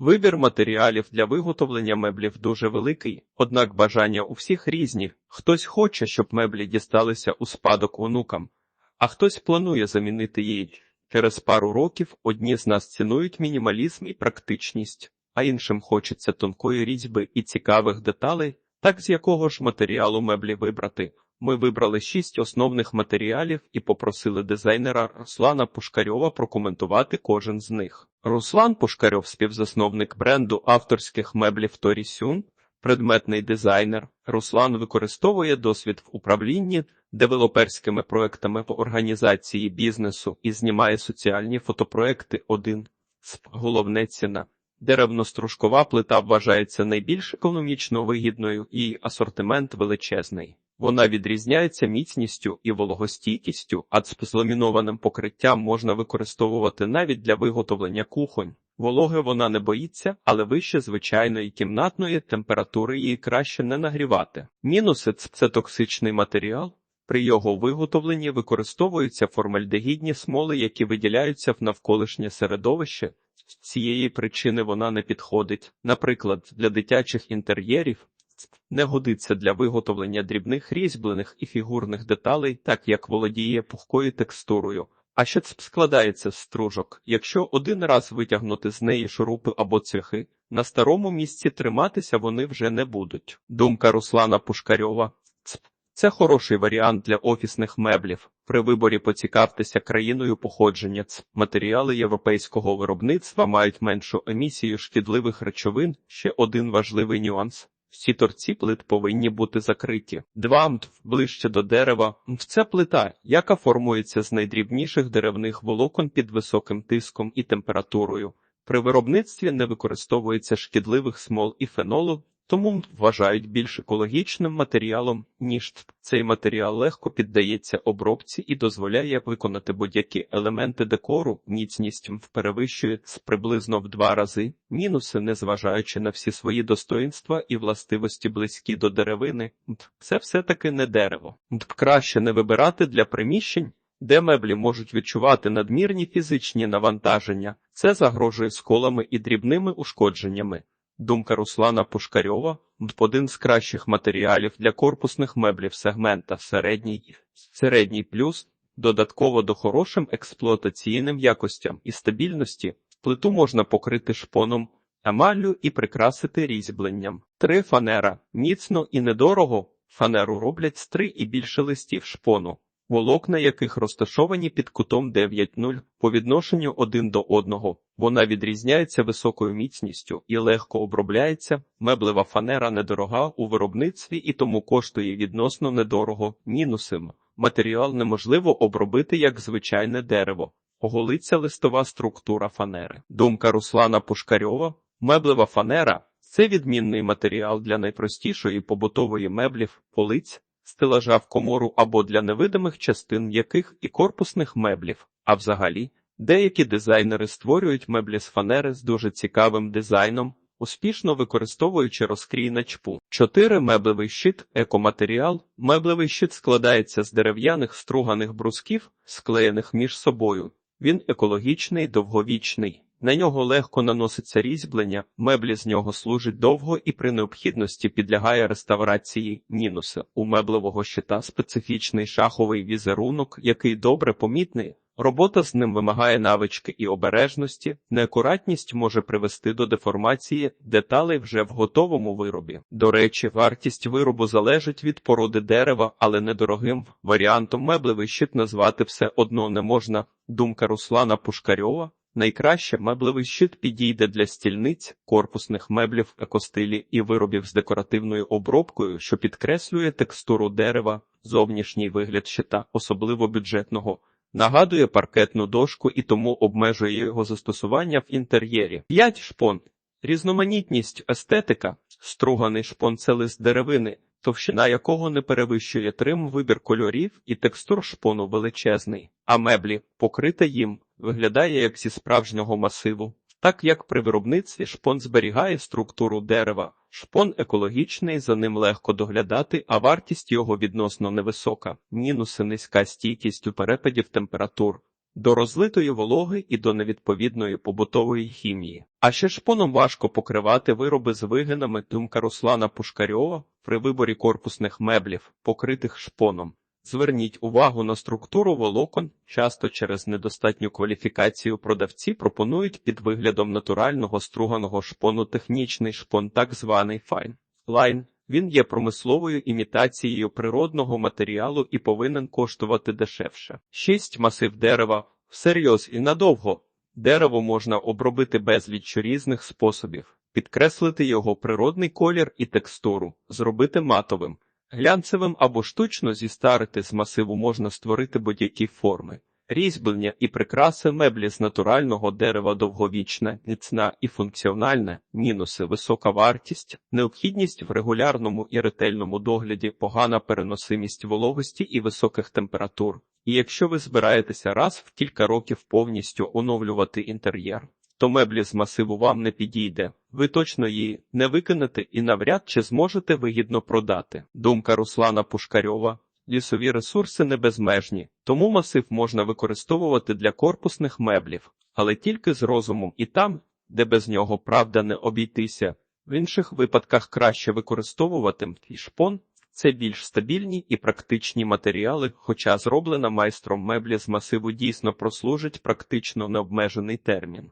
Вибір матеріалів для виготовлення меблів дуже великий, однак бажання у всіх різні. Хтось хоче, щоб меблі дісталися у спадок онукам, а хтось планує замінити її. Через пару років одні з нас цінують мінімалізм і практичність, а іншим хочеться тонкої різьби і цікавих деталей, так з якого ж матеріалу меблі вибрати. Ми вибрали шість основних матеріалів і попросили дизайнера Руслана Пушкарьова прокоментувати кожен з них. Руслан Пушкарьов, співзасновник бренду авторських меблів Торі Сюн, предметний дизайнер. Руслан використовує досвід в управлінні девелоперськими проектами в організації бізнесу і знімає соціальні фотопроекти. Один з головне ціна. Деревно-стружкова плита вважається найбільш економічно вигідною і асортимент величезний. Вона відрізняється міцністю і вологостійкістю, а з зламінованим покриттям можна використовувати навіть для виготовлення кухонь. Вологи вона не боїться, але вище звичайної кімнатної температури її краще не нагрівати. Мінуси це токсичний матеріал. При його виготовленні використовуються формальдегідні смоли, які виділяються в навколишнє середовище. З цієї причини вона не підходить, наприклад, для дитячих інтер'єрів не годиться для виготовлення дрібних різьблених і фігурних деталей, так як володіє пухкою текстурою. А ще цп складається з стружок. Якщо один раз витягнути з неї шурупи або цвяхи, на старому місці триматися вони вже не будуть. Думка Руслана Пушкарьова. Цп. Це хороший варіант для офісних меблів. При виборі поцікавтеся країною походження. Цп. Матеріали європейського виробництва мають меншу емісію шкідливих речовин. Ще один важливий нюанс. Всі торці плит повинні бути закриті. 2. Мтв ближче до дерева. Мтв – це плита, яка формується з найдрібніших деревних волокон під високим тиском і температурою. При виробництві не використовується шкідливих смол і фенолу, тому вважають більш екологічним матеріалом, ніж. Цей матеріал легко піддається обробці і дозволяє виконати будь-які елементи декору. Міцність мтв перевищує приблизно в два рази. Мінуси, незважаючи на всі свої достоинства і властивості близькі до деревини, це все-таки не дерево. Краще не вибирати для приміщень, де меблі можуть відчувати надмірні фізичні навантаження. Це загрожує сколами і дрібними ушкодженнями. Думка Руслана Пушкарьова – один з кращих матеріалів для корпусних меблів сегмента середній, середній плюс, додатково до хорошим експлуатаційним якостям і стабільності, плиту можна покрити шпоном, емаллю і прикрасити різьбленням. Три фанера міцно і недорого. Фанеру роблять з три і більше листів шпону, волокна яких розташовані під кутом 9.0 по відношенню один до одного. Вона відрізняється високою міцністю і легко обробляється. Меблева фанера недорога у виробництві і тому коштує відносно недорого. Мінусом матеріал неможливо обробити як звичайне дерево. Оголиться листова структура фанери. Думка Руслана Пушкарьова. Меблева фанера це відмінний матеріал для найпростішої побутової меблів, полиць, стелажа в комору або для невидимих частин м'яких і корпусних меблів. А взагалі, деякі дизайнери створюють меблі з фанери з дуже цікавим дизайном, успішно використовуючи розкрій на чпу. 4. Меблевий щит екоматеріал. Меблевий щит складається з дерев'яних струганих брусків, склеєних між собою. Він екологічний, довговічний. На нього легко наноситься різьблення, меблі з нього служать довго і при необхідності підлягає реставрації. Мінуси у меблевого щита специфічний шаховий візерунок, який добре помітний. Робота з ним вимагає навички і обережності. Неакуратність може привести до деформації деталей вже в готовому виробі. До речі, вартість виробу залежить від породи дерева, але недорогим варіантом меблевий щит назвати все одно не можна. Думка Руслана Пушкарьова. Найкраще меблевий щит підійде для стільниць, корпусних меблів, екостилі і виробів з декоративною обробкою, що підкреслює текстуру дерева, зовнішній вигляд щита, особливо бюджетного. Нагадує паркетну дошку і тому обмежує його застосування в інтер'єрі. 5 шпон. Різноманітність естетика. Струганий шпон це лист деревини, товщина якого не перевищує трим вибір кольорів і текстур шпону величезний, а меблі, покрита їм, виглядає як зі справжнього масиву. Так як при виробництві шпон зберігає структуру дерева, шпон екологічний, за ним легко доглядати, а вартість його відносно невисока. Мінуси низька стійкість у перепадів температур. до розлитої вологи і до невідповідної побутової хімії. А ще шпоном важко покривати вироби з вигинами думка Руслана Пушкарьова при виборі корпусних меблів, покритих шпоном. Зверніть увагу на структуру волокон. Часто через недостатню кваліфікацію продавці пропонують під виглядом натурального струганого шпону технічний шпон, так званий файн лайн. Він є промисловою імітацією природного матеріалу і повинен коштувати дешевше. 6. масив дерева всерйоз і надовго. Дерево можна обробити безліч різних способів, підкреслити його природний колір і текстуру, зробити матовим. Глянцевим або штучно зістарити з масиву можна створити будь-які форми. Різьблення і прикраси меблі з натурального дерева довговічна, міцна і функціональна, мінуси, висока вартість, необхідність в регулярному і ретельному догляді, погана переносимість вологості і високих температур. І якщо ви збираєтеся раз в кілька років повністю оновлювати інтер'єр, то меблі з масиву вам не підійде. Ви точно її не викинете і навряд чи зможете вигідно продати. Думка Руслана Пушкарьова. Лісові ресурси не безмежні, тому масив можна використовувати для корпусних меблів, але тільки з розумом і там, де без нього правда не обійтися. В інших випадках краще використовувати мкій шпон. Це більш стабільні і практичні матеріали, хоча зроблена майстром меблі з масиву дійсно прослужить практично необмежений термін.